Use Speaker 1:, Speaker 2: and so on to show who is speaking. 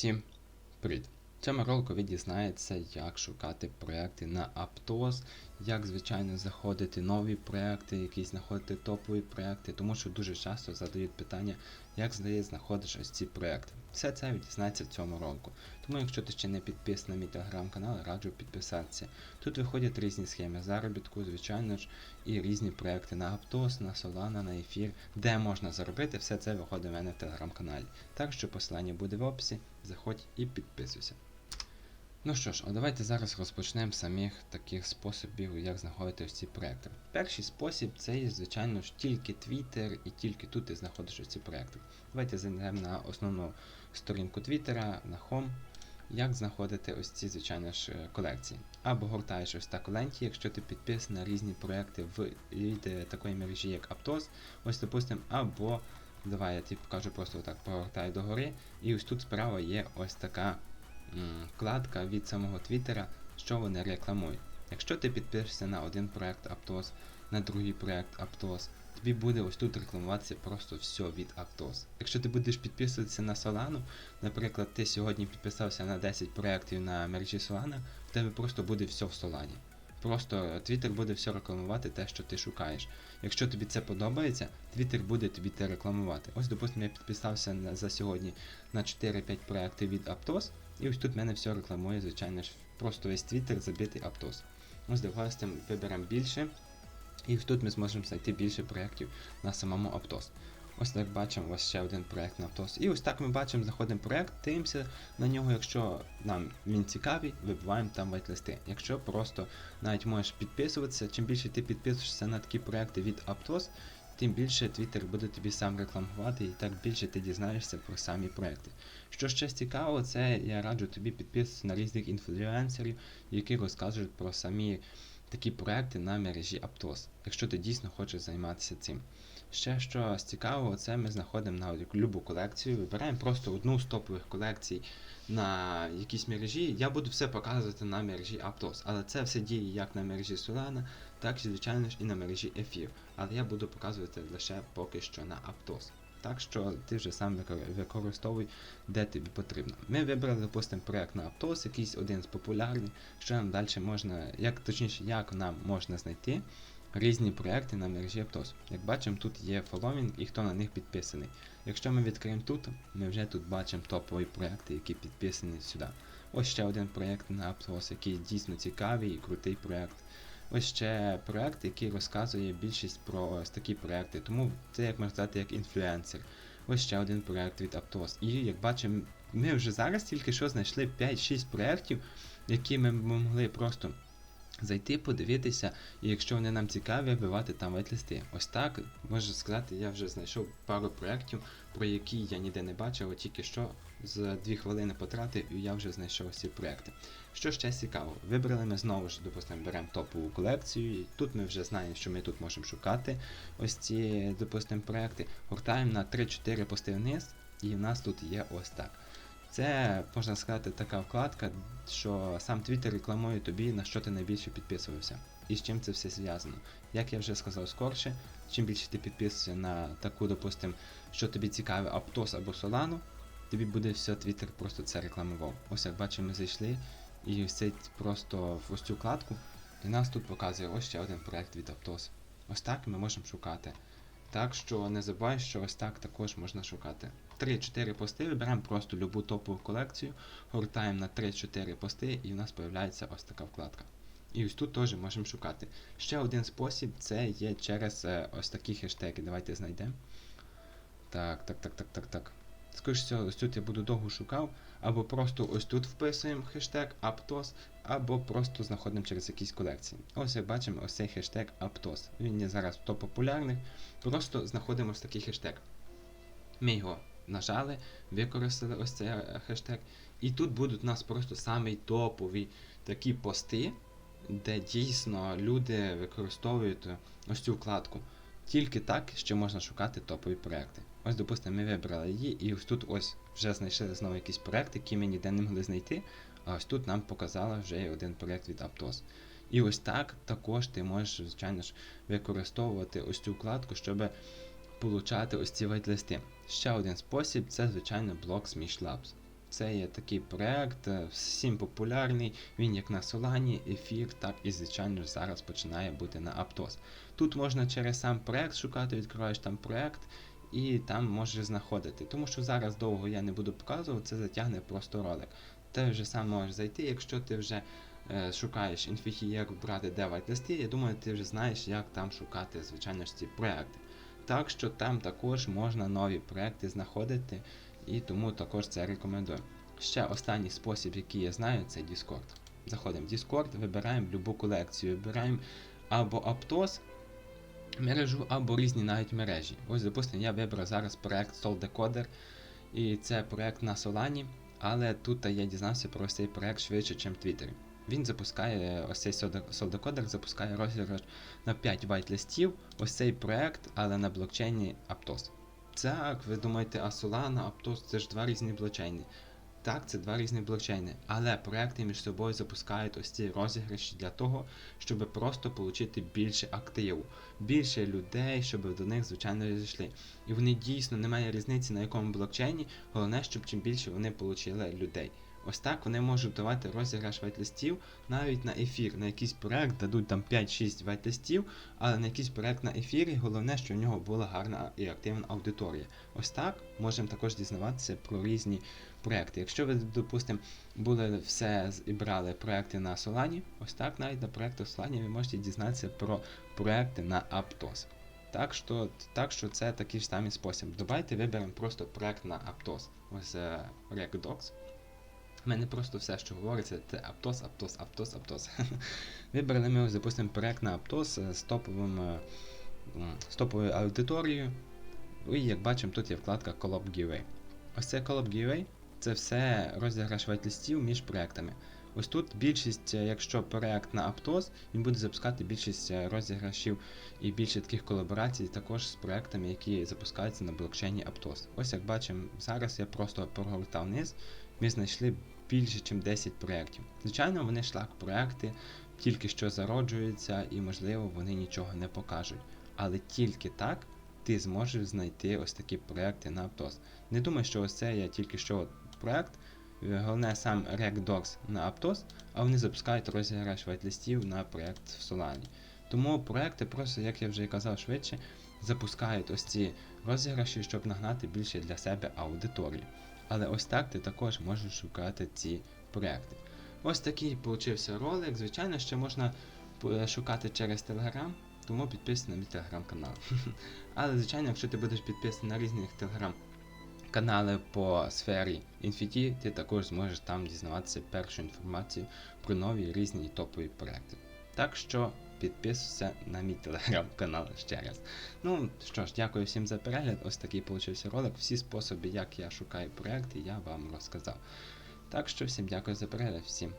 Speaker 1: Всім привіт! В цьому ролику ви дізнаєтеся, як шукати проекти на Aptos, як, звичайно, заходити нові проекти, якісь знаходити топові проекти, тому що дуже часто задають питання, як здається, знаходиш ось ці проекти. Все це ви дізнаєтеся в цьому ролику. Тому, якщо ти ще не підписаний на мій телеграм-канал, раджу підписатися. Тут виходять різні схеми заробітку, звичайно ж, і різні проекти на Aptos, на Solana, на Ефір, де можна заробити, все це виходить в мене в телеграм-каналі. Так що посилання буде в описі, заходь і підписуйся. Ну що ж, а давайте зараз розпочнемо самих таких способів, як знаходити ось ці проекти. Перший спосіб це є, звичайно ж, тільки Twitter і тільки тут ти знаходиш ось ці проекти. Давайте зайдемо на основну сторінку Твіттера, на Home, як знаходити ось ці, звичайно ж, колекції. Або гортаєш ось так ленті, якщо ти підписаний на різні проекти в від такої мережі, як Aptos, ось допустимо, або давай я тобі покажу просто отак, повертаю догори, і ось тут справа є ось така м, вкладка від самого Твіттера, що вони рекламують. Якщо ти підпишешся на один проект Aptos, на другий проект Aptos, тобі буде ось тут рекламуватися просто все від Aptos. Якщо ти будеш підписуватися на Solana, наприклад, ти сьогодні підписався на 10 проєктів на мережі Solana, в тебе просто буде все в Solana. Просто Twitter буде все рекламувати те, що ти шукаєш. Якщо тобі це подобається, Twitter буде тобі це рекламувати. Ось, допустимо, я підписався на, за сьогодні на 4-5 проєктів від Aptos, і ось тут мене все рекламує, звичайно ж, просто весь Twitter забитий Aptos. Ось допустимо, виберемо більше, і тут ми зможемо знайти більше проєктів на самому Aptos. Ось так бачимо, ось ще один проєкт на Aptos. І ось так ми бачимо, заходимо в проєкт, дивимося на нього, якщо нам він цікавий, вибиваємо там вайт-листи. Якщо просто навіть можеш підписуватися, чим більше ти підписуєшся на такі проекти від Aptos, тим більше Twitter буде тобі сам рекламувати і так більше ти дізнаєшся про самі проекти. Що ще цікаво, це я раджу тобі підписуватися на різних інфлюенсерів, які розказують про самі такі проекти на мережі Aptos, якщо ти дійсно хочеш займатися цим. Ще що цікавого, це ми знаходимо на любу колекцію, вибираємо просто одну з топових колекцій на якійсь мережі. Я буду все показувати на мережі Aptos, але це все діє як на мережі Solana, так і, звичайно ж, і на мережі Ефір. Але я буду показувати лише поки що на Aptos. Так що ти вже сам використовуй, де тобі потрібно. Ми вибрали, допустимо, проект на Aptos, якийсь один з популярних, що нам далі можна, як точніше, як нам можна знайти різні проекти на мережі Aptos. Як бачимо, тут є following і хто на них підписаний. Якщо ми відкриємо тут, ми вже тут бачимо топові проекти, які підписані сюди. Ось ще один проект на Aptos, який дійсно цікавий і крутий проект. Ось ще проект, який розказує більшість про ось такі проекти. Тому це, як можна сказати, як інфлюенсер. Ось ще один проект від Aptos. І як бачимо, ми вже зараз тільки що знайшли 5-6 проєктів, які ми могли просто зайти, подивитися, і якщо вони нам цікаві, вбивати там вайт-листи. Ось так, можу сказати, я вже знайшов пару проєктів, про які я ніде не бачив, а тільки що за 2 хвилини потратив і я вже знайшов ці проєкти. Що ще цікаво, вибрали ми знову ж, допустимо, беремо топову колекцію, і тут ми вже знаємо, що ми тут можемо шукати ось ці, допустимо, проєкти. Гортаємо на 3-4 пости вниз, і в нас тут є ось так. Це, можна сказати, така вкладка, що сам Twitter рекламує тобі, на що ти найбільше підписувався. І з чим це все зв'язано. Як я вже сказав скорше, чим більше ти підписуєшся на таку, допустим, що тобі цікаве Aptos або Solana, тобі буде все Twitter просто це рекламував. Ось як бачимо, ми зайшли, і цей просто в ось цю вкладку, і нас тут показує ось ще один проект від Aptos. Ось так ми можемо шукати. Так що не забувай, що ось так також можна шукати. 3-4 пости, вибираємо просто любу топову колекцію, гортаємо на 3-4 пости і в нас з'являється ось така вкладка. І ось тут теж можемо шукати. Ще один спосіб це є через е, ось такі хештеги. Давайте знайдемо. Так, так, так, так, так, так. Скоріше всього, ось тут я буду довго шукав, або просто ось тут вписуємо хештег Aptos, або просто знаходимо через якісь колекції. Ось як бачимо, ось цей хештег Aptos. Він є зараз в топ популярних. Просто знаходимо ось такий хештег. Ми його нажали, використали ось цей е, хештег. І тут будуть у нас просто самі топові такі пости, де дійсно люди використовують е, ось цю вкладку. Тільки так, що можна шукати топові проекти. Ось, допустимо, ми вибрали її, і ось тут ось вже знайшли знову якийсь проект, який ми ніде не могли знайти. А ось тут нам показала вже один проект від Aptos. І ось так також ти можеш, звичайно ж, використовувати ось цю вкладку, щоб получати ось ці вайт-листи. Ще один спосіб це, звичайно, блок Smish Labs. Це є такий проект, е, всім популярний. Він як на Solana, ефір, так і звичайно зараз починає бути на Aptos. Тут можна через сам проект шукати, відкриваєш там проект і там можеш знаходити. Тому що зараз довго я не буду показувати, це затягне просто ролик. Ти вже сам можеш зайти, якщо ти вже е, шукаєш інфіхієру брати де вайт-листи, я думаю, ти вже знаєш, як там шукати, звичайно ж, ці проекти. Так що там також можна нові проекти знаходити, і тому також це рекомендую. Ще останній спосіб, який я знаю, це Discord. Заходимо в Discord, вибираємо любу колекцію, вибираємо або Aptos мережу, або різні навіть мережі. Ось, допустимо, я вибрав зараз проект Sol Decoder, і це проект на Solana, але тут я дізнався про цей проект швидше, ніж в Твіттері. Він запускає, ось цей Decoder запускає розіграш на 5 вайт-листів, ось цей проект, але на блокчейні Aptos. Так, ви думаєте, а Solana, Aptos це ж два різні блокчейни. Так, це два різні блокчейни, але проекти між собою запускають ось ці розіграші для того, щоб просто отримати більше активу, більше людей, щоб до них, звичайно, зайшли. І вони дійсно немає різниці на якому блокчейні, головне, щоб чим більше вони отримали людей. Ось так вони можуть давати розіграш вайтлистів навіть на ефір. На якийсь проект дадуть там 5-6 вайтлистів, але на якийсь проект на ефірі головне, що в нього була гарна і активна аудиторія. Ось так можемо також дізнаватися про різні проекти. Якщо ви, допустимо, були все і брали проекти на Solana, ось так навіть на проектах Solana ви можете дізнатися про проекти на Aptos. Так що, так що це такий ж самий спосіб. Давайте виберемо просто проект на Aptos. Ось uh, У мене просто все, що говориться, це Aptos, Aptos, Aptos, Aptos. Вибрали ми, ось, допустимо, проект на Aptos з топовим, е, з топовою аудиторією. І як бачимо, тут є вкладка Collab Giveaway. Ось це Collab Giveaway це все розіграш вайтлистів між проектами. Ось тут більшість, е, якщо проект на Aptos, він буде запускати більшість е, розіграшів і більше таких колаборацій також з проектами, які запускаються на блокчейні Aptos. Ось як бачимо, зараз я просто прогортав вниз, ми знайшли більше, ніж 10 проєктів. Звичайно, вони шлак проекти, тільки що зароджуються, і, можливо, вони нічого не покажуть. Але тільки так ти зможеш знайти ось такі проекти на Aptos. Не думай, що ось це я тільки що проект. Головне сам RegDocs на Aptos, а вони запускають розіграш вайтлистів на проект в Solana. Тому проекти просто, як я вже і казав швидше, запускають ось ці розіграші, щоб нагнати більше для себе аудиторії. Але ось так ти також можеш шукати ці проекти. Ось такий получився ролик. Звичайно, ще можна шукати через Telegram, тому підписуйся на мій телеграм-канал. Але, звичайно, якщо ти будеш підписаний на різних телеграм канали по сфері Infinity, ти також зможеш там дізнаватися першу інформацію про нові різні топові проекти. Так що підписуйся на мій телеграм-канал ще раз. Ну що ж, дякую всім за перегляд. Ось такий получився ролик. Всі способи, як я шукаю проекти, я вам розказав. Так що всім дякую за перегляд, всім.